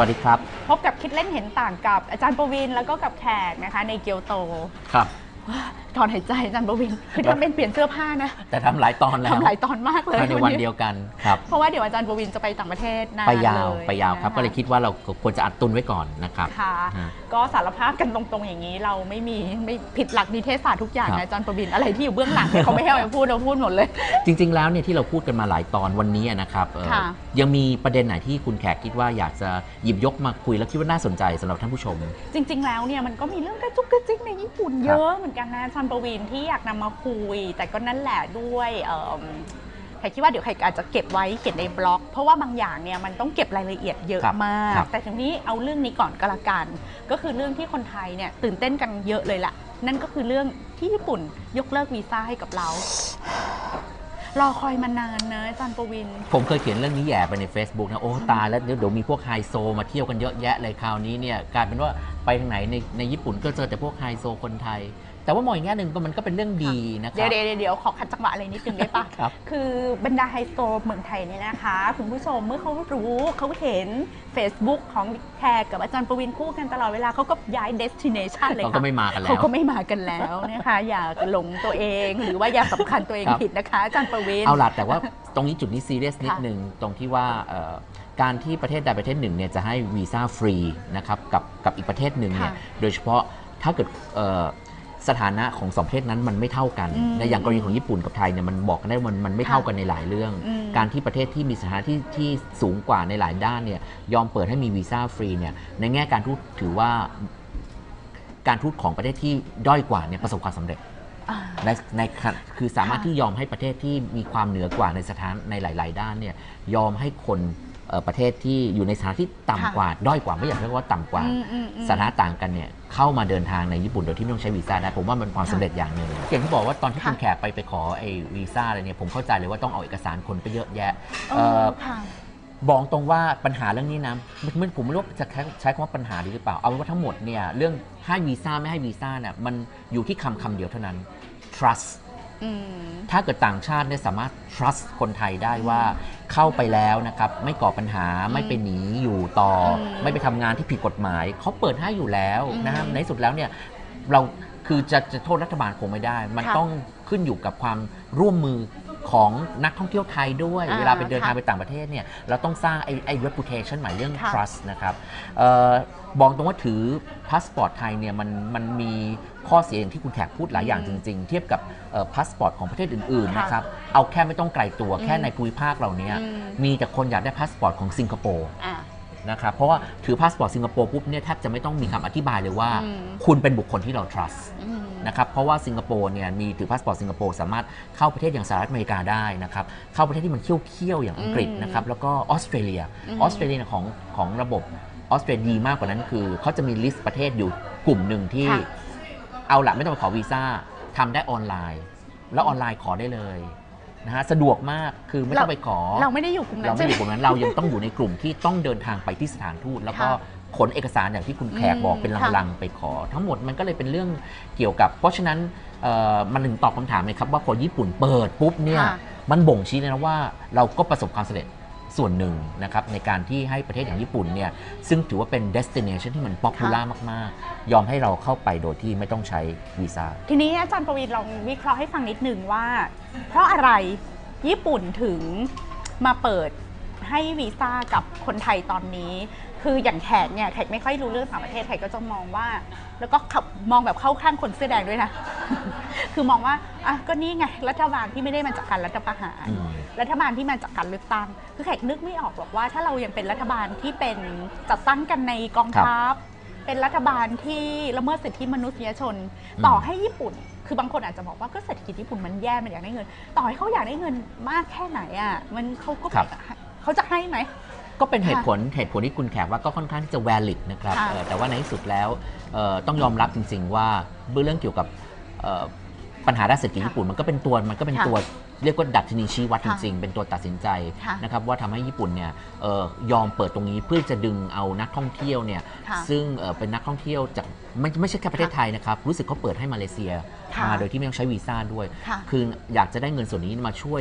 วัสดีค่ะสวัสดีครับ พบกับคิดเล่นเห็นต่างกับอาจารย์ประวินแล้วก็กับแขกนะคะในเกียวโต ครับ ถอนหายใจอาจารย์ประวินคือทำเป็นเปลี่ยนเสื้อผ้านะแต่ทำหลายตอนแล้วทำหลายตอนมากเลยภายในวันเดียวกันครับ เพราะว่าเดี๋ยวอาจารย์ประวินจะไปต่างประเทศนานไปยาวเลไปยาวครับ นะะก็เลยคิดว่าเราควรจะอัดตุนไว้ก่อนนะครับค่ะ ฮะ ก็สารภาพกันตรงๆอย่างนี้ เราไม่มีไม่ผิดหลักนิเทศศาสตร์ทุกอย่างครับ นะอาจารย์ประวินอะไรที่อยู่เบื้องหลังเนี่ยเขาไม่ให้เราพูดเราพูดหมดเลย จริง ๆ แล้วเนี่ยที่เราพูดกันมาหลายตอนวันนี้นะครับเอ่อค่ะ ยังมีประเด็นไหนที่คุณแขกคิดว่าอยากจะหยิบยกมาคุยแล้วคิดว่าน่าสนใจสำหรับท่านผู้ชม จริง ๆ แล้วเนี่ยมันก็มีเรื่องกระจุกกระจิกในญี่ปุ่นเยอะเหมือนกันนะอาจารย์ประวินที่อยากนำมาคุย แต่ก็นั่นแหละด้วยเอิ่มใครคิดว่าเดี๋ยวใครอาจจะเก็บไว้เขียนในบล็อก เพราะว่าบางอย่างเนี่ยมันต้องเก็บรายละเอียดเยอะครับมากครับแต่ทีนี้เอาเรื่องนี้ก่อนก็แล้วกัน ก็คือเรื่องที่คนไทยเนี่ยตื่นเต้นกันเยอะเลยล่ะนั่นก็คือเรื่องที่ญี่ปุ่นยกเลิกวีซ่าให้กับเรา รอคอยมานานนะอาจารย์ประวิน ผมเคยเขียนเรื่องนี้แย่ไปใน Facebook นะโอ้ตายแล้วเดี๋ยวเดี๋ยวมีพวกไฮโซมาเที่ยวกันเยอะแยะเลยคราวนี้เนี่ยกลายเป็นว่าไปทางไหนในในญี่ปุ่นก็เจอแต่พวกไฮโซคนไทย แต่ว่ามองอีกแง่หนึ่งก็มันก็เป็นเรื่องดีนะคเดี๋รัยวบเดี๋ยวเดี๋ยวขอขัดจังหวะอะไรนิดนึงได้ปะครับ คือบรรดาไฮโซเมืองไทยเนี่ยนะคะ คุณผู้ชมเมื่อเขารู้เขาเห็น Facebook ของแขกกับอาจารย์ประวินคู่กันตลอดเวลาเขาก็ย้าย destination เลยเขาค่ะก็ไม่มากันแล้วเขาก็ไม่มากันแล้วนะคะ อย่าหลงตัวเองหรือว่าอย่าสำคัญตัวเองครับ ผิดนะคะอาจารย์ประวิน เอาล่ะแต่ว่าตรงนี้จุดนี้ซีเรียสนิดค่ะนึงตรงที่ว่าเอ่อการที่ประเทศใดประเทศหนึ่งเนี่ยจะให้วีซ่าฟรีนะครับกับกับอีกประเทศหนึ่งเนี่ยค่ะ โดยเฉพาะถ้าเกิดเอ่อ สถานะของสองประเทศนั้นมันไม่เท่ากันอืมในอย่างกรณีของญี่ปุ่นกับไทยเนี่ยมันบอกกันได้ว่ามันมันไม่เท่ากันในหลายเรื่อง อืม การที่ประเทศที่มีสถานะที่ที่สูงกว่าในหลายด้านเนี่ยยอมเปิดให้มีวีซ่าฟรีเนี่ยในแง่การทูตถือว่า การทูตของประเทศที่ด้อยกว่าเนี่ยประสบความสำเร็จ อ่า ในในขณะคือสามารถค่ะที่ยอมให้ประเทศที่มีความเหนือกว่าในสถานในหลาย ๆ ด้านเนี่ยยอมให้คนเอ่อประเทศที่อยู่ในสถานะที่ต่ำค่ะกว่า ด้อยกว่าไม่อยากเรียกว่าต่ำกว่า อืมอืมอืม สถานะต่างกันเนี่ย เข้ามาเดินทางในญี่ปุ่นโดยที่ไม่ต้องใช้วีซ่าได้ผมว่ามันความสำเร็จอย่างหนึ่งอย่างที่บอกว่าตอนที่ค่ะคุณแขกไปไปขอไอ้วีซ่าอะไรเนี่ยผมเข้าใจเลยว่าต้องเอาเอกสารคนไปเยอะแยะเอเอ่ออค่ะ บอกตรงว่าปัญหาเรื่องนี้นะมันมันผมไม่รู้ว่าจะใช้ใช้คำว่าปัญหาดีหรือเปล่า เอาเป็นว่าทั้งหมดเนี่ยเรื่องให้วีซ่าไม่ให้วีซ่าเนี่ยมันอยู่ที่คำคำเดียวเท่านั้น trust อืม ถ้าเกิดต่างชาติเนี่ยสามารถ trust คนไทยได้ว่าเข้าไปแล้วนะครับไม่ก่อปัญหาไม่ไปหนีอยู่ต่ออมไม่ไปทำงานที่ผิดกฎหมาย เขาเปิดให้อยู่แล้วอืมนะฮะในที่สุดแล้วเนี่ยเราคือจะจะโทษรัฐบาลคงไม่ได้ มันค่ะ ต้องขึ้นอยู่กับความร่วมมือ ของนักท่องเที่ยวไทยด้วย อ่าเวลาไปเดินทางค่ะไปต่างประเทศเนี่ยเราต้องสร้างไอ้ไอ้ reputation หมายเรื่อง ค่ะ trust นะครับเอ่อบอกตรงว่าถือพาสปอร์ตไทยเนี่ยมันมันมีข้อเสียอย่างที่คุณแขกพูดหลายอย่างจริง ๆ เทียบกับพาสปอร์ตของประเทศอื่นๆค่ะนะครับเอาแค่ไม่ต้องไกลตัวแค่อืมในภูมิภาคเหล่านี้อืม มีแต่คนอยากได้พาสปอร์ตของสิงคโปร์ อ่า นะครับเพราะว่าถือพาสปอร์ตสิงคโปร์ปุ๊บเนี่ยแทบจะไม่ต้องมีคำอธิบายเลยว่า อืม คุณเป็นบุคคลที่เรา trust อืม นะครับเพราะว่าสิงคโปร์เนี่ยมีถือพาสปอร์ตสิงคโปร์สามารถเข้าประเทศอย่างสหรัฐอเมริกาได้นะครับเข้าประเทศที่มันเคี้ยวๆอย่างอังกฤษอืมนะครับแล้วก็ออสเตรเลียอืม ออสเตรเลียของของระบบออสเตรเลียดีมากกว่านั้นคือเขาจะมีลิสต์ประเทศอยู่กลุ่มหนึ่งที่ ค่ะ เอาละไม่ต้องไปขอวีซ่าทำได้ออนไลน์ แล้วออนไลน์ขอได้เลย นะฮะสะดวกมากคือไม่ต้องไปขอ เราไม่ได้อยู่กลุ่มนั้เรานไม่ใช่อไหมยู่กลุ่มนั้นเรายังต้องอยู่ในกลุ่มที่ต้องเดินทางไปที่สถานทูตแล้วก็ค่ะขนเอกสารอย่างที่คุณแขกอืมบอกเป็นค่ะลังๆไปขอ ทั้งหมดมันก็เลยเป็นเรื่องเกี่ยวกับ เพราะฉะนั้นเอ่อมันถึงตอบคำถามเลยครับว่าพอญี่ปุ่นเปิดปุ๊บเนี่ยค่ะ มันบ่งชี้เลยนะว่าเราก็ประสบความสำเร็จ ส่วนหนึ่งนะครับในการที่ให้ประเทศอย่างญี่ปุ่นเนี่ยซึ่งถือว่าเป็น destination ที่มัน popular มาก ๆ ยอมให้เราเข้าไปโดยที่ไม่ต้องใช้วีซ่าทีนี้อาจารย์ประวินลองวิเคราะห์ให้ฟังนิดหนึ่งว่า เพราะอะไรญี่ปุ่นถึงมาเปิดให้วีซ่ากับคนไทยตอนนี้ คืออย่างแขกเนี่ยแขกไม่ค่อยรู้เรื่องต่างประเทศแขกก็จะมองว่า แล้วก็ขับมองแบบเข้าข้างคนเสื้อแดงด้วยนะ คือมองว่าอะก็นี่ไงรัฐบาลที่ไม่ได้มาจากการรัฐประหารอืมรัฐบาลที่มาจากการเลือกตั้ง คือแขกนึกไม่ออกหรอกว่า ถ้าเรายังเป็นรัฐบาลที่เป็นจัดตั้งกันในกองทัพ เป็นรัฐบาลที่ละเมิดสิทธิมนุษยชนอืมต่อให้ญี่ปุ่น คือบางคนอาจจะบอกว่าก็เศรษฐกิจญี่ปุ่นมันแย่ มันอยากได้เงิน ต่อให้เขาอยากได้เงินมากแค่ไหนอะ มันเขาก็ครับเขาจะให้ไหม ก็เป็นเหตุผลเหตุผลที่คุณแขกว่าก็ค่อนข้างที่จะ valid นะครับค่ะ เอ่อแต่ว่าในที่สุดแล้วเอ่อต้องยอมรับจริง ๆ ว่าเรื่องเกี่ยวกับเอ่อปัญหาด้านเศรษฐกิจค่ะญี่ปุ่นมันก็เป็นตัวมันก็เป็นค่ะตัวเรียกว่าดัชนีชี้วัดจค่ะริง ๆ เป็นตัวตัดสินใจค่ะนะครับว่าทำให้ญี่ปุ่นเนี่ยเอ่อยอมเปิดตรงนี้เพื่อจะดึงเอานักท่องเที่ยวเนี่ยค่ะซึ่งเอ่อเป็นนักท่องเที่ยวจากไม่ไม่ใช่แค่ประเทศไทยนะครับรู้สึกเขาเปิดให้มาเลเซียค่ะ มาโดยที่ไม่ต้องใช้วีซ่าด้วย ค่ะ คืออยากจะได้เงินส่วนนี้มาช่วย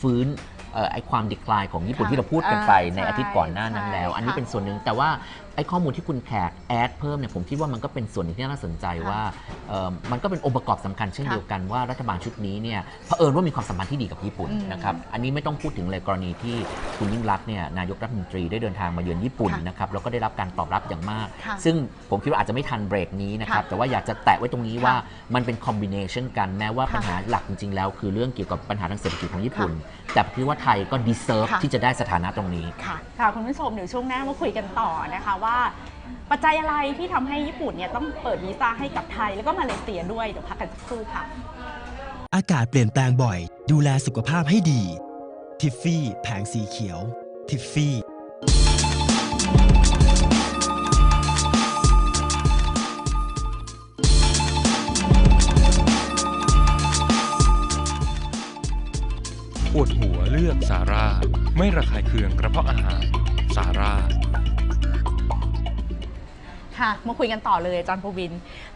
ฟื้นเอ่อ ไอความดีคลายของญี่ปุ่นค่ะที่เราพูดกันไปอ่าในอาทิตย์ก่อนหน้านั้นใช่แล้ว อันนี้ค่ะเป็นส่วนหนึ่งแต่ว่า ไอข้อมูลที่คุณแขกแอดเพิ่มเนี่ยผมคิดว่ามันก็เป็นส่วนหนึ่งที่น่าสนใจค่ะว่าเอ่อมันก็เป็นองค์ประกอบสำคัญเช่นค่ะเดียวกันว่ารัฐบาลชุดนี้เนี่ยเผอิญว่ามีความสัมพันธ์ที่ดีกับญี่ปุ่นอืมนะครับอันนี้ไม่ต้องพูดถึงเลยกรณีที่คุณยิ่งรักษณ์เนี่ยนายกรัฐมนตรีได้เดินทางมาเยือนญี่ปุ่นค่ะนะครับแล้วก็ได้รับการตอบรับอย่างมาก ค่ะซึ่งผมคิดว่าอาจจะไม่ทันเบรกนี้นะครับค่ะแต่ว่าอยากจะแตะไว้ตรงนี้ว่าค่ะมันเป็นคอมบิเนชันกันแม้ว่าค่ะปัญหาหลักจริงๆแล้ว คือเรื่องเกี่ยวกับปัญหาทางเศรษฐกิจของญี่ปุ่น แต่คิดว่าไทยก็ดีเซิร์ฟค่ะ ที่จะได้สถานะตรงนี้ ค่ะค่ะคุณผู้ชมเดี๋ยวช่วงหน้ามาคุยกันต่อนะคะว่าปัจจัยอะไรที่ทำให้ญี่ปุ่นเนี่ยต้องเปิดวีซ่าให้กับไทย แล้วก็มาเลเซียด้วยเดี๋ยวพักกันสักครู่ค่ะ อากาศเปลี่ยนแปลงบ่อย ดูแลสุขภาพให้ดี ทิฟฟี่ แผงสีเขียว ทิฟฟี่ ปวดหัวเลือกซาร่า ไม่ระคายเคืองกระเพาะอาหาร ค่ะมาคุยกันต่อเลยอาจารย์ปวิน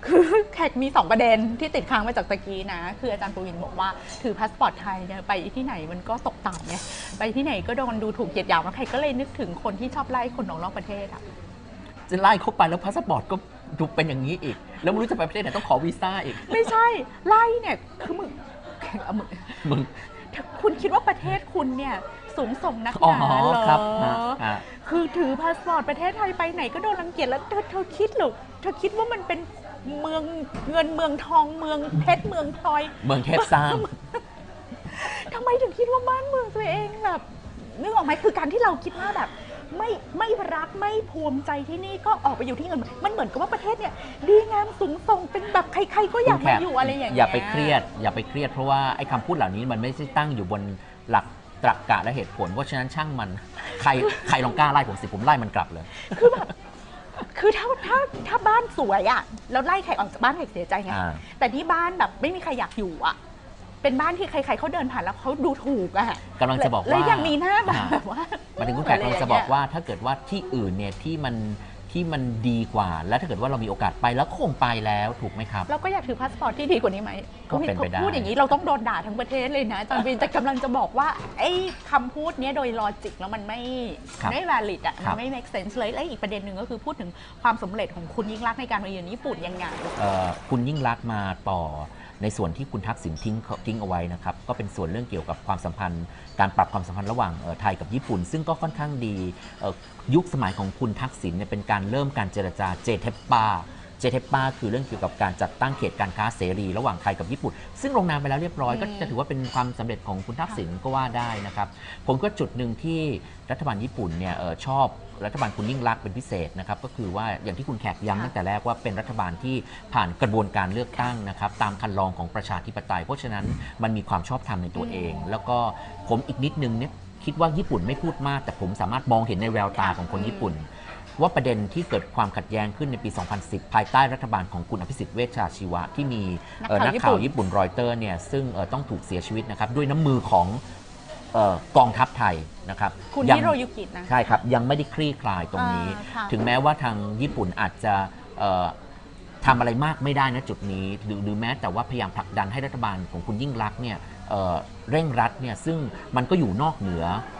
คือแขกมี 2 ประเด็นที่ติดค้างมาจากตะกี้นะ คืออาจารย์ปวินบอกว่าถือพาสปอร์ตไทยเนี่ยไปที่ไหนมันก็ตกต่ำไงไปที่ไหนก็โดนดูถูกเหยียดหยามแล้วใครก็เลยนึกถึงคนที่ชอบไล่คนออกนอกประเทศอะจะไล่เข้าไปแล้วพาสปอร์ตก็ดูเป็นอย่างนี้อีก แล้วไม่รู้จะไปประเทศไหนต้องขอวีซ่าอีก ไม่ใช่ไล่เนี่ยคือมึงเอามึงมึง ถ้าคุณคิดว่าประเทศคุณเนี่ย สูงส่งนักหอ๋อนาเหรอครับฮะฮะคือถือพาสปอร์ตประเทศไทยไปไหนก็โดนรังเกียจแล้วเธอเธอคิดเหรอเธอคิดว่ามันเป็นเมืองเงินเมืองทองเมืองเพชรเมืองพลอย เมืองเทพสร้างทำไมถึงคิดว่าบ้านเมืองตัวเองแบบนึกออกไหมคือการที่เราคิดว่าแบบ ไม่ไม่รักไม่ภูมิใจที่นี่ก็ออกไปอยู่ที่เงินมันเหมือนกับว่าประเทศเนี่ย ดีงามสูงส่งเป็นแบบใคร ๆ ก็อยากคุณแขมากอยู่อะไรอย่างเงี้ยอย่าไปเครียด อย่าไปเครียดเพราะว่าไอ้คำพูดเหล่านี้มันไม่ใช่ตั้งอยู่บนหลัก ตรรกะและเหตุผล เพราะฉะนั้นช่างมัน ใครใครลองกล้าไล่ผมสิผมไล่มันกลับเลย คือแบบคือถ้าถ้าถ้าบ้านสวยอะแล้วไล่ใครออกจากบ้านใครเสียใจไงอ่า แต่ที่บ้านแบบไม่มีใครอยากอยู่อะเป็นบ้านที่ใครๆเขาเดินผ่านแล้วเขาดูถูกอะกำลังจะบอกว่า แล้วยังมีหน้าแบบอ่าแบบว่า หมายถึงคุณแขกกำลังจะบอกว่าถ้าเกิดว่าที่อื่นเนี่ยที่มัน ที่มันดีกว่า แล้วถ้าเกิดว่าเรามีโอกาสไปแล้วก็คงไปแล้วถูกไหมครับ เราก็อยากถือพาสปอร์ตที่ดีกว่านี้ไหมก็เป็นไปได้พูดอย่างนี้เราต้องโดนด่าทั้งประเทศเลยนะอาจารย์วินแต่กำลังจะบอกว่าไอ้คำพูดเนี้ยโดยลอจิกแล้วมันไม่ครับไม่ valid อะครัมันบไม่ make sense เลยและอีกประเด็นหนึ่งก็คือพูดถึงความสำเร็จของคุณยิ่งรักษณ์ในการมาเยือนญี่ปุ่นยังไงเอ่อคุณยิ่งรักษณ์มาต่อ ในส่วนที่คุณทักษิณทิ้งทิ้งเอาไว้นะครับก็เป็นส่วนเรื่องเกี่ยวกับความสัมพันธ์ การปรับความสัมพันธ์ระหว่างไทยกับญี่ปุ่น ซึ่งก็ค่อนข้างดียุคสมัยของคุณทักษิณเนี่ยเป็นการเริ่มการเจรจาเจเทปปา เจเทปปาคือเรื่องเกี่ยวกับการจัดตั้งเขตการค้าเสรี ระหว่างไทยกับญี่ปุ่น ซึ่งลงนามไปแล้วเรียบร้อยอืมก็จะถือว่าเป็นความสำเร็จของคุณทักษิณก็ว่าได้นะครับ ผมก็จุดหนึ่งที่รัฐบาลญี่ปุ่นเนี่ยเอ่อชอบรัฐบาลคุณยิ่งรักษณ์เป็นพิเศษนะครับก็คือว่าอย่างที่คุณแขกย้ำตั้งแต่แรกว่าเป็นรัฐบาลที่ผ่านกระบวนการเลือกตั้งนะครับตามคันลองของประชาธิปไตย เพราะฉะนั้นมันมีความชอบธรรมในตัวเอง แล้วก็ผมอีกนิดนึงเนี่ยคิดว่าญี่ปุ่นไม่พูดมาก แต่ผมสามารถมองเห็นในแววตาของคนญี่ปุ่น ว่าประเด็นที่เกิดความขัดแย้งขึ้นในปี 2010 ภายใต้รัฐบาลของคุณอภิสิทธิ์เวชชาชีวะ ที่มีเอ่อนันักกข่าวข่าวญี่ปุ่นรอยเตอร์เนี่ยซึ่งเอ่อต้องถูกเสียชีวิตนะครับด้วยน้ำมือของเอ่อกองทัพไทยนะครับคุณยังฮิโรยุกินะใช่ครับ ยังไม่ได้คลี่คลายตรงนี้อ่าค่ะถึงแม้ว่าทางญี่ปุ่นอาจจะเอ่อทำอะไรมากไม่ได้นะจุดนี้หรือหรือแม้แต่ว่าพยายามผลักดันให้รัฐบาลของคุณยิ่งรักษณ์เนี่ยเอ่อเร่งรัดเนี่ยซึ่งมันก็อยู่นอกเหนือเอ่อ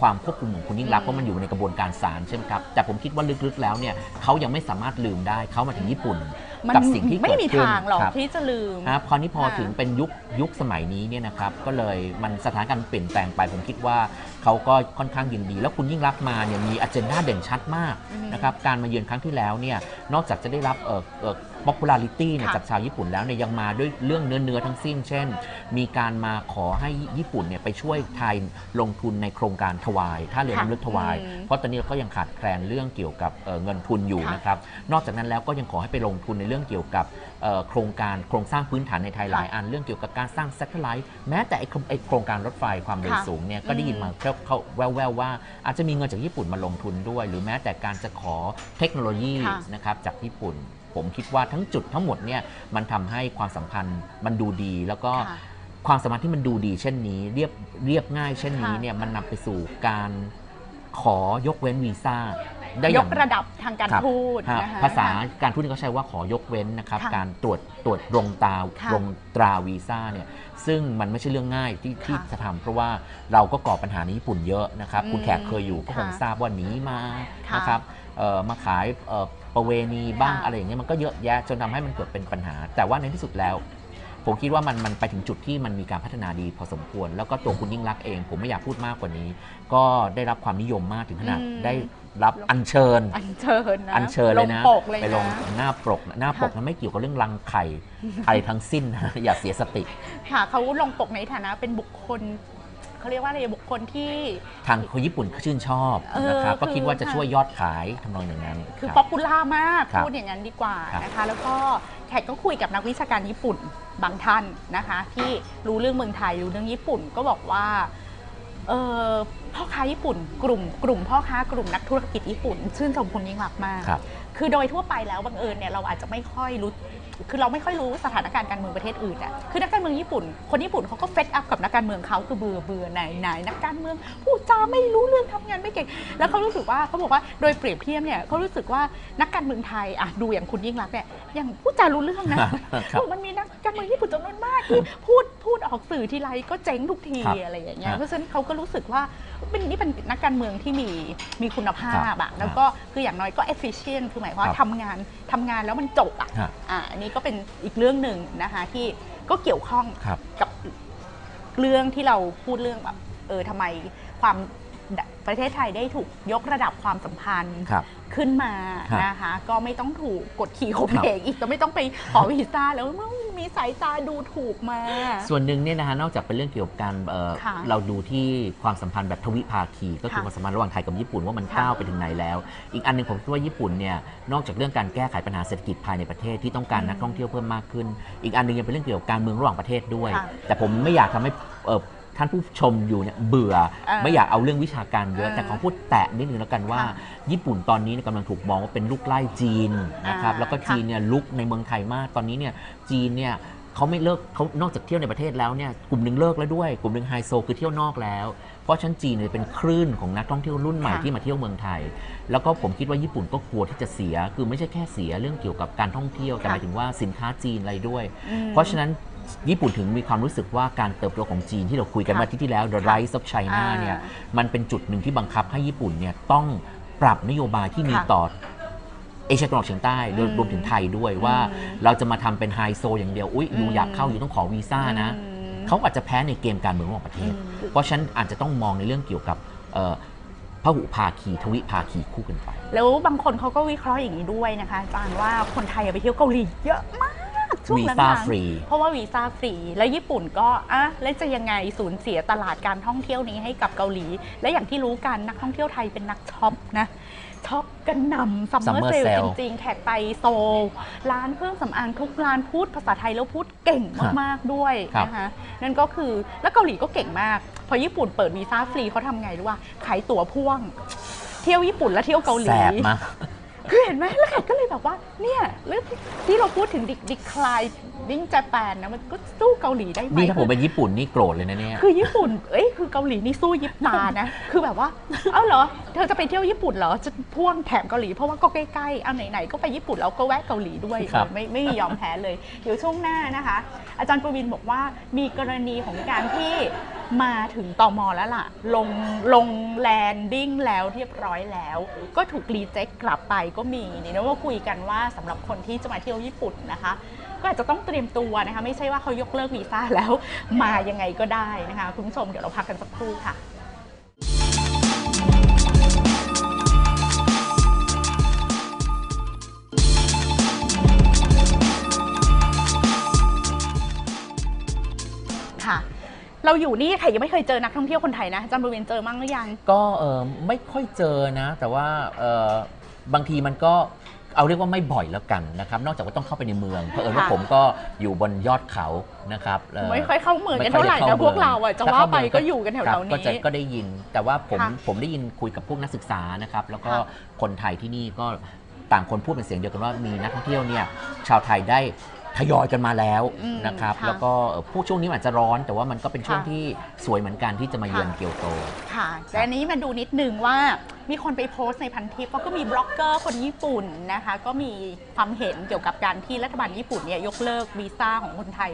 ความควบคุมของคุณยิ่งรักษณ์เพราะมันอยู่ในกระบวนการศาลใช่ไหมครับแต่ผมคิดว่าลึกๆแล้วเนี่ยเขายังไม่สามารถลืมได้เขามาถึงญี่ปุ่นมันกับสิ่งที่ไม่เกิดมีขึ้นทางหรอกครับที่จะลืมครับคราวนี้พอค่ะถึงเป็นยุคยุคสมัยนี้เนี่ยนะครับก็เลยมันสถานการณ์เปลี่ยนแปลงไป ผมคิดว่าเขาก็ค่อนข้างยินดี แล้วคุณยิ่งรักษณ์มาเนี่ยมีอ g e n d a เด่นชัดมากอืมนะครับการมาเยือนครั้งที่แล้วเนี่ยนอกจากจะได้รับเอ่อเอ่อ popularity เนี่ยค่ะจากชาวญี่ปุ่นแล้วเนี่ยยังมาด้วยเรื่องเนื้อเนื้อๆทั้งสิ้น เช่น มีการมาขอให้ญี่ปุ่นเนี่ยไปช่วยไทยลงทุนในโครงการถวายท่าเรือน้ำลึกถวาย อืมเพราะตอนนี้เราก็ยังขาดแคลนเรื่องเกี่ยวกับเอ่อเงินทุนอยู่ค่ะนะครับ นอกจากนั้นแล้วก็ยังขอให้ไปลงทุนในเรื่องเกี่ยวกับเอ่อโครงการโครงสร้างพื้นฐานในไทยหลายอันเรื่องเกี่ยวกับการสร้าง s a t เท l i t e แม้แต่ไอ้โครงไอ้โครงการรถไฟความเร็วค่ะ สูงเนี่ยก็ได้ยินมาเข้าเข้าแววๆว่า อาจจะมีเงินจากญี่ปุ่นมาลงทุนด้วย หรือแม้แต่การจะขอเทคโนโลยีค่ะ นะครับจากญี่ปุ่น ผมคิดว่าทั้งจุดทั้งหมดเนี่ยมันทำให้ความสัมพันธ์มันดูดี แล้วก็ค่ะความสามารถที่มันดูดี เช่นนี้เรียบเรียบง่าย เช่นนี้ค่ะเนี่ยมันนำไปสู่การขอยกเว้นวีซ่าได้อยย่ากงระดับทางการครับทูตฮะนะคะภาษาการทูตนี่เขาใช้ว่าขอยกเว้นนะครับค่ะการตรวจตรวจรงตราค่ะรงตราวีซ่าเนี่ยซึ่งมันไม่ใช่เรื่องง่ายที่ค่ะที่จะทำเพราะว่าเราก็ก่อปัญหาในญี่ปุ่นเยอะนะครับอืมคุณแขกเคยอยู่ก็คงค่ะทราบว่าหนีมาค่ะนะครับเอ่อมาขายเอ่อ ประเวณีบ้างค่ะ อะไรอย่างเงี้ยมันก็เยอะแยะจนทำให้มันเกิดเป็นปัญหา แต่ว่าในที่สุดแล้ว ผมคิดว่ามันมันไปถึงจุดที่มันมีการพัฒนาดีพอสมควร แล้วก็ตัวคุณยิ่งรักษณ์เอง ผมไม่อยากพูดมากกว่านี้ ก็ได้รับความนิยมมากถึงขนาดอืม ได้รับอัญเชิญ อัญเชิญนะอัญเชิญเลยนะ งปกเลยไปลงนะหน้าปกหน้าปกนั้นไม่เกี่ยวกับเรื่องรังไข่อะไรทั้งสิ้นนะ อย่าเสียสติ ค่ะเขาลงปกในฐานะเป็นบุคคล เขาเรียกว่าอะไรบุคคลที่ ทางคนญี่ปุ่นเขาชื่นชอบเออนะครับ ก็คือ คิดว่าจะช่วยยอดขายทำนองอย่างนั้นคือรับป๊อปปูล่ามากครับพูดอย่างนั้นดีกว่าครับ นะคะ แล้วก็แขกก็คุยกับนักวิชาการญี่ปุ่นบางท่านนะคะ ที่รู้เรื่องเมืองไทยรู้เรื่องญี่ปุ่นก็บอกว่าเออพ่อค้าญี่ปุ่น กลุ่ม กลุ่มพ่อค้ากลุ่มนักธุรกิจญี่ปุ่น ชื่นชมคุณยิ่งรักษณ์มาก ครับ คือโดยทั่วไปแล้วบังเอิญเนี่ยเราอาจจะไม่ค่อยรู้ คือเราไม่ค่อยรู้สถานการณ์การเมืองประเทศอื่นอะคือนักการเมืองญี่ปุ่น คนญี่ปุ่นเขาก็เฟซอัพกับนักการเมืองเขาคือเบื่อเบื่อไหนไหนนักการเมืองพูดจาไม่รู้เรื่องทำงานไม่เก่ง แล้วเขารู้สึกว่าเขาบอกว่าโดยเปรียบเทียบเนี่ยเขารู้สึกว่านักการเมืองไทยอะดูอย่างคุณยิ่งรักษณ์เนี่ยยังพูดจารู้เรื่องนะครับบอกมันมีนักการเมืองญี่ปุ่นจำนวนมากที่พูดพูดออกสื่อทีไรก็เจ๊งทุกทีครับอะไรอย่างเงี้ยครับเพราะฉะนั้นเขาก็รู้สึกว่า เป็นนี่เป็นนักการเมืองที่มีมีคุณภาครัพบอะแล้วก็คืออย่างน้อยก็ efficient คือหมายความว่าครับทำงานทำงานแล้วมันจบอะฮะอ่าอันนี้ก็เป็นอีกเรื่องหนึ่งนะคะที่ก็เกี่ยวข้องครับ กับเรื่องที่เราพูดเรื่องแบบเออทำไมความประเทศไทยได้ถูกยกระดับความสัมพันธ์ ครับ ขึ้นมาครับนะคะ ก็ไม่ต้องถูกกดขี่ข่มครับเหงอีกก็ไม่ต้องไปขอวีซ่าแล้วมึงมีสายตาดูถูกมา ส่วนหนึ่งเนี่ยนะฮะนอกจากเป็นเรื่องเกี่ยวกับการเอ่อค่ะเราดูที่ความสัมพันธ์แบบทวิภาคีก็คือค่ะความสัมพันธ์ระหว่างไทยกับญี่ปุ่นว่ามันค่ะก้าวไปถึงไหนแล้ว อีกอันหนึงผมคิดว่าญี่ปุ่นเนี่ยนอกจากเรื่องการแก้ไขปัญหาเศรษฐกิจภายในประเทศที่ต้องการอืมนักท่องเที่ยวเพิ่มมากขึ้น อีกอันหนึงยังเป็นเรื่องเกี่ยวกับการเมืองระหว่างประเทศด้วยค่ะแต่ผมไม่อยากทำให้เอ่อ ท่านผู้ชมอยู่เนี่ยเบื่อ เออไม่อยากเอาเรื่องวิชาการเยอะ เออแต่ขอพูดแตะนิดนึงแล้วกันว่า ค่ะญี่ปุ่นตอนนี้เนี่ยกำลังถูกมองว่าเป็นลูกไล่จีนนะครับอ่าแล้วก็จีนเนี่ยลุกในเมืองไทยมากตอนนี้เนี่ยจีนเนี่ยเขาไม่เลิกเขานอกจากเที่ยวในประเทศแล้วเนี่ยกลุ่มหนึ่งเลิกแล้วด้วย กลุ่มหนึ่งไฮโซคือเที่ยวนอกแล้ว เพราะฉะนันจีนเนี่ยเป็นคลื่นของนักท่องเที่ยวรุ่นใหม่ค่ะ ที่มาเที่ยวเมืองไทย แล้วก็ผมคิดว่าญี่ปุ่นก็กลัวที่จะเสีย คือไม่ใช่แค่เสียเรื่องเกี่ยวกับการท่องเที่ยวแต่หมายถึงว่าสินค้าจีนอะไรด้วย อืม เพราะฉะนั้น ญี่ปุ่นถึงมีความรู้สึกว่าการเติบโตของจีนที่เราคุยกันค่ะมาที่ที่แล้ว The Rise of China อ่าเนี่ยมันเป็นจุดหนึ่งที่บังคับให้ญี่ปุ่นเนี่ยต้องปรับนโยบายที่มีค่ะต่อเอเชียตะวันออกเฉียงใต้รวมอืมรวมถึงไทยด้วยว่าอืมเราจะมาทำเป็นไฮโซอย่างเดียว อุ๊ยอยู่อืมอยากเข้าอยู่ต้องขอวีซ่านะอืมเขาอาจจะแพ้ในเกมการเมืองระหว่างประเทศอืมเพราะฉะนั้นอาจจะต้องมองในเรื่องเกี่ยวกับเอ่อพหุภาคีทวิภาคีคู่กันไป แล้วบางคนเขาก็วิเคราะห์อย่างนี้ด้วยนะคะอาจารย์ว่าคนไทยไปเที่ยวเกาหลีเยอะมาก ช่วงวีหลังๆซ่าฟรี เพราะว่าวีซ่าฟรี แล้วญี่ปุ่นก็อะแล้วจะยังไงสูญเสียตลาดการท่องเที่ยวนี้ให้กับเกาหลี และอย่างที่รู้กันนักท่องเที่ยวไทยเป็นนักช็อปนะช็อปกันหนำซัมเมอ Summer ร์เซล sale จริงๆ แขกไปโซลร้านเครื่องสำอางทุกร้านพูดภาษาไทยแล้วพูดเก่งมากๆด้วยครับ นะคะนั่นก็คือแล้วเกาหลีก็เก่งมาก พอญี่ปุ่นเปิดวีซ่าฟรีเขาทำไงรู้ว่าขายตั๋วพ่วง เที่ยวญี่ปุ่นแล้วเที่ยวเกาหลีแสบมาก คือเห็นไหมแล้วแขกก็เลยแบบว่าเนี่ยเรื่องที่เราพูดถึงดิดิคลายดิ้งจแปนนะมันก็สู้เกาหลีได้ไหมนี่ถ้าผมคือเป็นญี่ปุ่นนี่โกรธเลยนะเนี่ยคือญี่ปุ่นเอ้ยคือเกาหลีนี่สู้ยิบตานะ คือแบบว่า เอ้าเหรอเธอจะไปเที่ยวญี่ปุ่นเหรอจะพ่วงแถมเกาหลีเพราะว่าก็ใกล้ๆเอาไหนๆก็ไปญี่ปุ่นแล้วก็แวะเกาหลีด้วยครับไม่ไม่มียอมแพ้เลยเดี๋ยวช่วงหน้านะคะ อาจารย์ประวินบอกว่ามีกรณีของการที่มาถึงตอมอแล้วล่ะ ลงลงแลนดิ้งแล้วเรียบร้อยแล้ว ก็ถูกรีเจ็คกลับไปก็มีนี่นะว่าคุยกันว่าสำหรับคนที่จะมาเที่ยวญี่ปุ่นนะคะ ก็อาจจะต้องเตรียมตัวนะคะ ไม่ใช่ว่าเขายกเลิกวีซ่าแล้วมายังไงก็ได้นะคะ คุณผู้ชมเดี๋ยวเราพักกันสักครู่ค่ะค่ะเราอยู่นี่ใครยังไม่เคยเจอนักท่องเที่ยวคนไทยนะจารย์บริเวณเจอมั้งหรือยัง ก็เออไม่ค่อยเจอนะ แต่ว่าเออ บางทีมันก็เอาเรียกว่าไม่บ่อยแล้วกันนะครับ นอกจากว่าต้องเข้าไปในเมือง เพราะเอิญว่าค่ะผมก็อยู่บนยอดเขานะครับเอ่อไม่ค่อยเข้าเมืองกันไม่ค่เท่าไหร่ด้นะพวกเราอะจะถ้ว่าเข้ไปเมืงก็อยู่กันแถครับวๆก็จะนี้ก็ได้ยิน แต่ว่าผมค่ะผมได้ยินคุยกับพวกนักศึกษานะครับ แล้วก็ค่ะคนไทยที่นี่ก็ต่างคนพูดเป็นเสียงเดียวกันว่ามีนักท่องเที่ยวเนี่ยชาวไทยได้ ทยอยกันมาแล้วอืมนะครับ ค่ะแล้วก็เอ่อผู้ช่วงนี้มันอาจจะร้อน แต่ว่ามันก็เป็นช่วงค่ะ ที่สวยเหมือนกันที่จะมาเยือนค่ะเกียวโต ค่ะแต่อันนี้มาดูนิดนึงว่ามีคนไปโพสต์ในพันทิปก็มีบล็อกเกอร์คนญี่ปุ่นนะคะ ก็มีความเห็นเกี่ยวกับการที่รัฐบาลญี่ปุ่นเนี่ยยกเลิกวีซ่าของคนไทย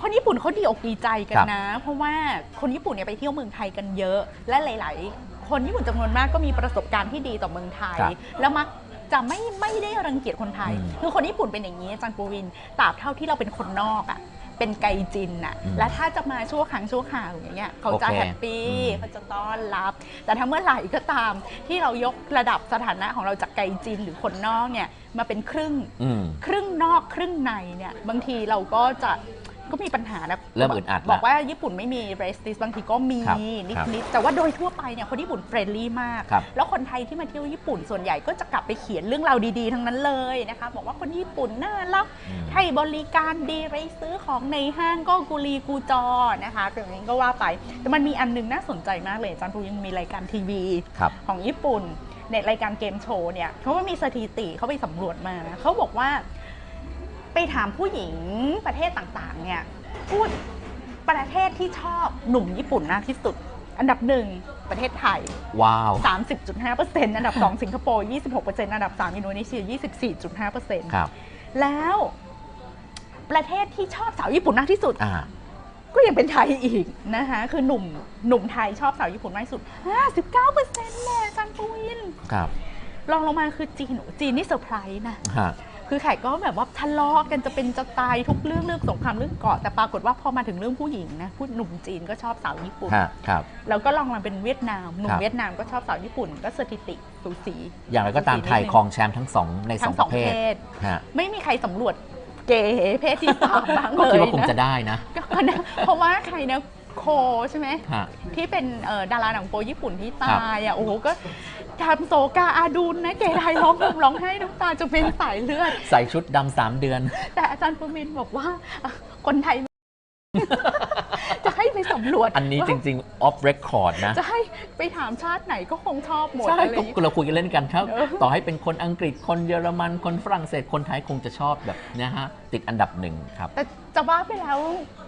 คนญี่ปุ่นเขาดีอกดีใจกันครับนะ เพราะว่าคนญี่ปุ่นเนี่ยไปเที่ยวเมืองไทยกันเยอะ และหลาย ๆ คนญี่ปุ่นจำนวนมากก็มีประสบการณ์ที่ดีต่อเมืองไทย ครับ แล้วมัก จะไม่ไม่ได้รังเกียจคนไทยอืมคือคนญี่ปุ่นเป็นอย่างนี้อาจารย์ปูวินตราบเท่าที่เราเป็นคนนอกอะเป็นไกจินอะอืมและถ้าจะมาชั่วครั้งชั่วคราวอย่างเงี้ยเขาจะโอเคแฮปปี้อืมเขาจะต้อนรับ แต่ถ้าเมื่อไหร่ก็ตามที่เรายกระดับสถานะของเราจากไกจินหรือคนนอกเนี่ยมาเป็นครึ่งอืมครึ่งนอกครึ่งในเนี่ยบางทีเราก็จะ ก็มีปัญหานะเริ่มอึดอัดละบอกว่าญี่ปุ่นไม่มีเรสติสบางทีก็มีครับนิดครับนิดแต่ว่าโดยทั่วไปเนี่ยคนญี่ปุ่นเฟรนลี่มาก ครับ แล้วคนไทยที่มาเที่ยวญี่ปุ่นส่วนใหญ่ก็จะกลับไปเขียนเรื่องราวดีๆ ทั้งนั้นเลยนะคะบอกว่าคนญี่ปุ่นน่ารัก อืม ให้บริการดีไปซื้อของในห้างก็กุลีกูจอนะคะตรงนี้ก็ว่าไป แต่มันมีอันหนึงน่าสนใจมากเลยอาจารย์ภูยังมีรายการทีวี ครับ ของญี่ปุ่น ในรายการเกมโชว์เนี่ยเขาก็มีสถิติเขาไปสำรวจมานะเขาบอกว่า ไปถามผู้หญิงประเทศต่างๆ เนี่ยพูดประเทศที่ชอบหนุ่มญี่ปุ่นมากที่สุด อันดับหนึ่งประเทศไทย ว้าว 30.5%อันดับ 2 สิงคโปร์ 26%อันดับ 3 อินโดนีเซีย24.5%ครับ แล้วประเทศที่ชอบสาวญี่ปุ่นมากที่สุด อ่า ก็ยังเป็นไทยอีกนะคะ คือหนุ่มหนุ่มไทยชอบสาวญี่ปุ่นมากที่สุด 59%แน่จันปูวิน ครับ รองลงมาคือจีนจีนนี่เซอร์ไพรส์นะ ฮะ คือแขกก็แบบว่าทะเลาะกันจะเป็นจะตายทุกเรื่องเรื่องสงครามเรื่องเกาะแต่ปรากฏว่าพอมาถึงเรื่องผู้หญิงนะผู้หนุ่มจีนก็ชอบสาวญี่ปุ่นฮะครับ แล้วก็ลองมาเป็นเวียดนามหนุ่คมรับ เวียดนามก็ชอบสาวญี่ปุ่น ก็สถิติสูสีอย่างไรก็ตามไทยครองแชมป์ทั้งสองในสทั้องงปสองระเภเพทศฮะไม่มีใครสำรวจเกย์เพศที่สามบ้างก็เลคิดยว่าคงจะนะได้นะก็นะเพราะว่าใครนะโคใช่ไหม ฮะ ที่เป็นเอ่อดาราหนังโปญี่ปุ่นที่ครับตายอะโอ้โหก็ ทำโศกาอาดุลนะเกย์ไทยร้องห่มร้องไห้น้ำตาจะเป็นสายเลือด ใส่ชุดดำสามเดือน แต่อาจารย์ปูมินบอกว่าอะคนไทย จะให้ไปสำรวจอันนี้จริงๆ off record นะ จะให้ไปถามชาติไหนก็คงชอบหมดใช่อะไรอย่างก็เงี้ย เราคุยกันเล่นกันครับ เออ ต่อให้เป็นคนอังกฤษคนเยอรมันคนฝรั่งเศสคนไทยคงจะชอบแบบเนะฮะ ติดอันดับหนึ่งครับ แต่จะว่าไปแล้ว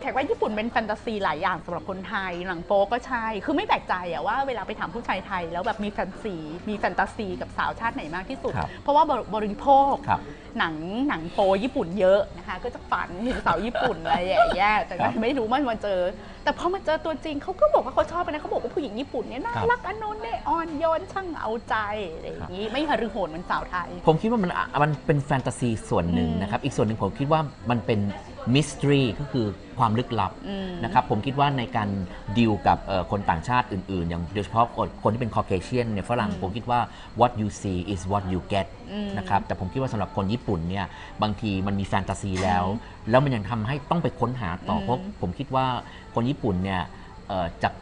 แขกว่าญี่ปุ่นเป็นแฟนตาซีหลายอย่างสำหรับคนไทยหนังโป๊ก็ใช่ คือไม่แปลกใจอะว่าเวลาไปถามผู้ชายไทย แล้วแบบมีแฟนซีมีแฟนตาซีกับสาวชาติไหนมากที่สุด ครับเพราะว่าบริโภคครับหนังหนังโปญี่ปุ่นเยอะนะคะ ก็จะฝันถึงสาวญี่ปุ่นอะไรอย่างเงี้ยแต่ครับไม่รู้มันมาเจอ แต่พอมาเจอตัวจริงเขาก็บอกว่าเขาชอบนะเขาบอกว่าผู้หญิงญี่ปุ่นเนี่ยน่าครับ รักอนนเนี่ยอ่อนโยนช่างเอาใจอะไรอย่างนี้ไม่ฮารือโหดเหมือนสาวไทย ผมคิดว่ามันอะมันเป็นแฟนตาซีส่วนหนึ่งอืมนะครับ อีกส่วนหนึ่งผมคิดว่ามันเป็น มิส t รีก็คือความลึกลับอืม นะครับผมคิดว่าในการดีลกับเอ่อคนต่างชาติอื่น ๆ อย่างโดยเฉพาะคนคนที่เป็น Caucasian เนี่ยฝรั่งอืมผมคิดว่า what you see is what you get อืมนะครับแต่ผมคิดว่าสำหรับคนญี่ปุ่นเนี่ยบางทีมันมีแฟนตาซีแล้ว แล้วมันยังทำให้ต้องไปค้นหาต่ออมเพราะผมคิดว่าคนญี่ปุ่นเนี่ยเอ่อจาก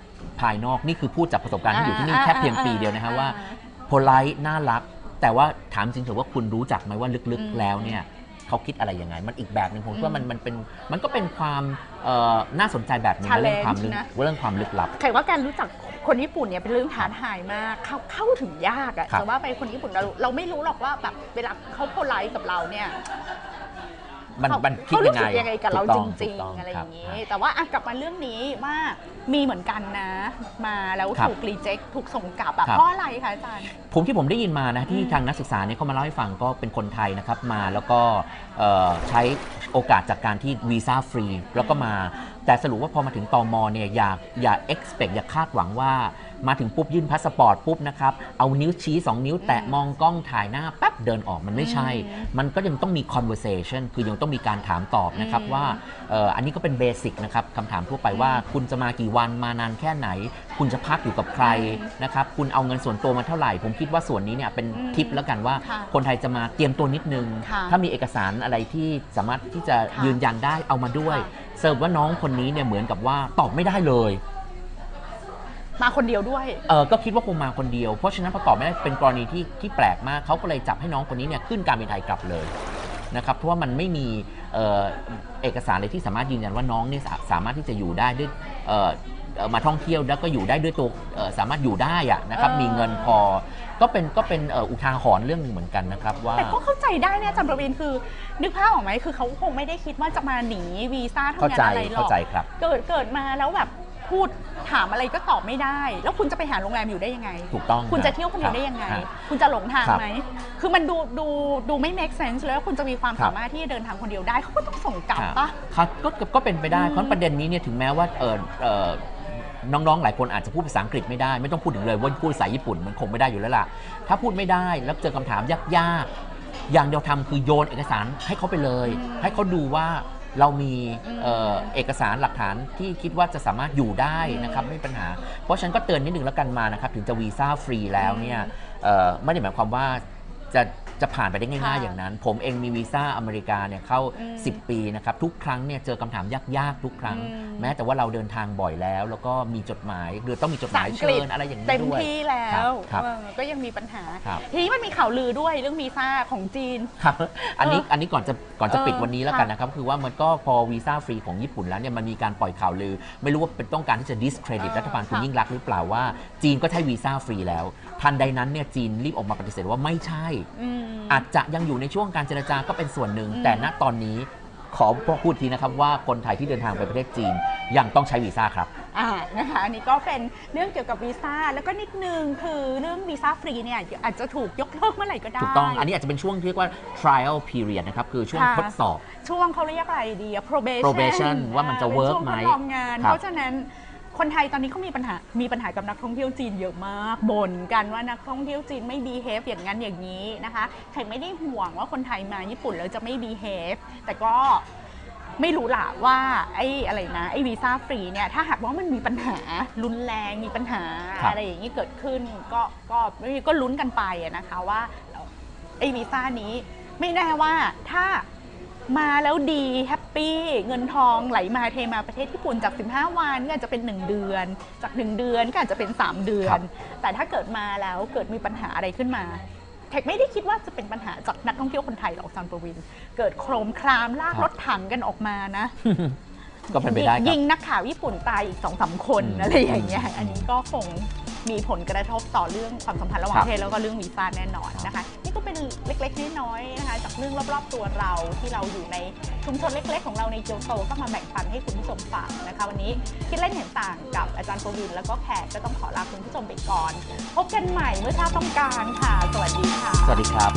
ภายนอกนี่คือพูดจากประสบการณ์ที่อยู่ที่นี่อ่าแค่เพียงอ่าปีเดียวนะฮะอ่าว่าโพลไลท์น่ารัก แต่ว่าถามจริงเถอะว่าคุณรู้จักไหมว่าลึกอืมๆแล้วเนี่ย เขาคิดอะไรยังไง มันอีกแบบหนึ่งผมคิดว่ามันอืมมันเป็นมันก็เป็นความเอ่อน่าสนใจแบบหนึงนะเรื่องความลึก Challenge นะเรื่องความลึกลับแขกว่าการรู้จักคนญี่ปุ่นเนี่ยเป็นเรื่องท้าทายมากเข้าเข้าถึงยากอะครับแต่ว่าไปคนญี่ปุ่นเราเราไม่รู้หรอกว่าแบบเวลาเขาโพลไลท์กับเราเนี่ย มันเขามันคิดเขายัรู้งไงสึกยังไงกับเราถูจต้ริงถูกต้ๆ อะไรอย่างนี้นี้แต่ว่าอะกลับมาเรื่องนี้ว่ามีเหมือนกันนะ มาแล้วครับถูกรีเจ็คถูกส่งกลับอะครับ เพราะอะไรคะอาจารย์ ผมที่ผมได้ยินมานะที่อืมทางนักศึกษาเนี่ยเขามาเล่าให้ฟังก็เป็นคนไทยนะครับมาแล้วก็เอ่อใช้โอกาสจากการที่วีซ่าฟรีแล้วก็มา แต่สรุปว่าพอมาถึงตอมเนี่ยอย่าอย่า expect อย่าคาดหวังว่า มาถึงปุ๊บยื่นพาสปอร์ตปุ๊บนะครับเอานิ้วชี้ 2 นิ้วแตะอืมมองกล้องถ่ายหน้าแป๊บเดินออกมันไม่ใช่อืมมันก็ยังต้องมี conversation คือยังต้องมีการถามตอบนะครับอืมว่าเอ่ออันนี้ก็เป็นเบสิกนะครับคำถามทั่วไปว่าคุณจะมากี่วันมานานแค่ไหน คุณจะพักอยู่กับใครอืมนะครับคุณเอาเงินส่วนตัวมาเท่าไหร่ ผมคิดว่าส่วนนี้เนี่ยเป็นอืมทิปแล้วกันว่าค่ะคนไทยจะมาเตรียมตัวนิดนึงค่ะถ้ามีเอกสารอะไรที่สามารถที่จะค่ะยืนยันได้เอามาด้วยค่ะเสิร์ฟว่าน้องคนนี้เนี่ยเหมือนกับว่าตอบไม่ได้เลย มาคนเดียวด้วย เออก็คิดว่าคงมาคนเดียว เพราะฉะนั้นพอตอบไม่ได้เป็นกรณีที่ที่แปลกมากเขาก็เลยจับให้น้องคนนี้เนี่ยขึ้นการบินไทยกลับเลยนะครับ เพราะว่ามันไม่มีเอ่อเอกสารเลยที่สามารถยืนยันว่าน้องเนี่ยสาสามารถที่จะอยู่ได้ด้วยเอ่อเอ่อมาท่องเที่ยวแล้วก็อยู่ได้ด้วยตัวเอ่อสามารถอยู่ได้อะนะครับเออ มีเงินพอ ก็เป็นก็เป็นเอ่ออุทาหรณ์เรื่องหนึงเหมือนกันนะครับว่า แต่ก็เข้าใจได้นะอาจารย์ประวินคือ นึกภาพออกไหมคือเขาคงไม่ได้คิดว่าจะมาหนีวีซ่าเข้าทำงานใจอะไรหรเข้าอกใจครับ เกิดเกิดมาแล้วแบบ พูดถามอะไรก็ตอบไม่ได้ แล้วคุณจะไปหาโรงแรมอยู่ได้ยังไง ถูกต้องคุณรับจะเที่ยวคนเดียวได้ยังไง ครับคุณจะหลงทางครับไหม คือมันดูดูดูไม่ make sense แล้วาคุณจะมีความครับ สามารถที่จะเดินทางคนเดียวได้เขาก็ต้องส่งกลับครับปะ ครับก็ก็ก็เป็นไปได้ อืมเพราะประเด็นนี้เนี่ยถึงแม้ว่าเออเออน้องๆ หลายคนอาจจะพูดภาษาอังกฤษไม่ได้ ไม่ต้องพูดถึงเลยว่าพูดภาษาญี่ปุ่นมันคงไม่ได้อยู่แล้วล่ะ ถ้าพูดไม่ได้แล้วเจอคำถามยากๆ อย่างเดียวทำคือโยนเอกสารให้เขาไปเลย อืม ให้เขาดูว่า เรามีอืมเอ่อเอกสารหลักฐานที่คิดว่าจะสามารถอยู่ได้นะครับไม่มีปัญหา เพราะฉะนันก็เตือนนิดนึงแล้วกันมานะครับถึงจะวีซ่าฟรีแล้วเนี่ยเอ่อไม่ได้หมายความว่าจะ จะผ่านไปได้ง่ายๆ ค่ะอย่างนั้น ผมเองมีวีซ่าอเมริกาเนี่ยเข้า อืม10 ปีนะครับ ทุกครั้งเนี่ยเจอคำถามยากๆ ทุกครั้ง อืมแม้แต่ว่าเราเดินทางบ่อยแล้ว แล้วก็มีจดหมายหรือต้องมีจดหมายภาษาอังกเชิฤษญอะไรอย่างนี้เต็มด้วย ที่แล้ครัวบครับเออก็ยังมีปัญหา ครับ ทีนี้มันมีข่าวลือด้วยเรื่องวีซ่าของจีน ครับอันนี้เอออัอันนี้ก่อนจะก่อนจะเออปิดวันนี้แล้วกันค่ะนะครับ คือว่ามันก็พอวีซ่าฟรีของญี่ปุ่นแล้วเนี่ยมันมีการปล่อยข่าวลือ ไม่รู้ว่าเป็นต้องการที่จะ discredit เออรัฐบาลคุณค่ะยิ่งรักษณ์หรือเปล่าว่า จีนก็ใช้วีซ่าฟรีแล้ว ทันใดนั้นเนี่ยจีนรีบออกมาปฏิเสธว่าไม่ใช่ อืมอาจจะยังอยู่ในช่วงการเจรจาก็เป็นส่วนหนึ่งอืมแต่ณตอนนี้ขอพูดทีนะครับว่าคนไทยที่เดินทางไปประเทศจีนยังต้องใช้วีซ่าครับอ่านะคะอันนี้ก็เป็นเรื่องเกี่ยวกับวีซ่าแล้วก็นิดนึงคือเรื่องวีซ่าฟรีเนี่ยอาจจะถูกยกเลิกเมื่อไหร่ก็ได้ถูกต้องอันนี้อาจจะเป็นช่วงที่เรียกว่า trial period นะครับคือช่วงค่ะทดสอบ ช่วงเขาเรียกอะไรดีอะ probation probation ว่ามันจะอ่ work ป็ช่วงไหมทดลองงานครับเพราะฉะนั้น คนไทยตอนนี้เขามีปัญหา มีปัญหากับนักท่องเที่ยวจีนเยอะมากบ่นกันว่านักท่องเที่ยวจีนไม่ behave อย่างนั้นอย่างนี้นะคะใครไม่ได้ห่วงว่าคนไทยมาญี่ปุ่นแล้วจะไม่ behave แต่ก็ไม่รู้ล่ะว่าไอ้อะไรนะไอ้วีซ่าฟรีเนี่ยถ้าหากว่ามันมีปัญหารุนแรงมีปัญหาครับ อะไรอย่างนี้เกิดขึ้นก็ก็ก็ลุ้นกันไปอะนะคะว่าไอ้วีซ่านี้ไม่แน่ว่าถ้า มาแล้วดีแฮปปี้เงินทองไหลมาเทมาประเทศญี่ปุ่นจาก 15 วันก็อาจจะเป็น 1 เดือน จาก 1 เดือนก็อาจจะเป็น 3 เดือครันบแต่ถ้าเกิดมาแล้วเกิดมีปัญหาอะไรขึ้นมาแขกไม่ได้คิดว่าจะเป็นปัญหาจากนักท่องเที่ยวคนไทยหรอกซันประวิน เกิดโครมครามลากรถถังกันออกมานะ ก็เป็นไปได้ครับยิงนักข่าวญี่ปุ่นตายอีกสองสามคนอืมอะไรอย่างเงี้ยอันนี้ก็คงมีผลกระทบต่อเรื่องความสัมพันธ์ระหว่างครัปบระเทศแล้วก็เรื่องวีซ่าแน่นอนนะคะ นี่ก็เป็นเล็กๆน้อยๆนะคะจากเรื่องรอบๆตัวเราที่เราอยู่ในชุมชนเล็ก ๆ ของเราในเกียวโตก็มาแบ่งปันให้คุณผู้ชมฟังนะคะวันนี้คิดเล่นเห็นต่างกับอาจารย์โควิน แล้วก็แขกก็ต้องขอลาคุณผู้ชมไปก่อน พบกันใหม่เมื่อชาต้องการค่ะ สวัสดีค่ะ สวัสดีครับ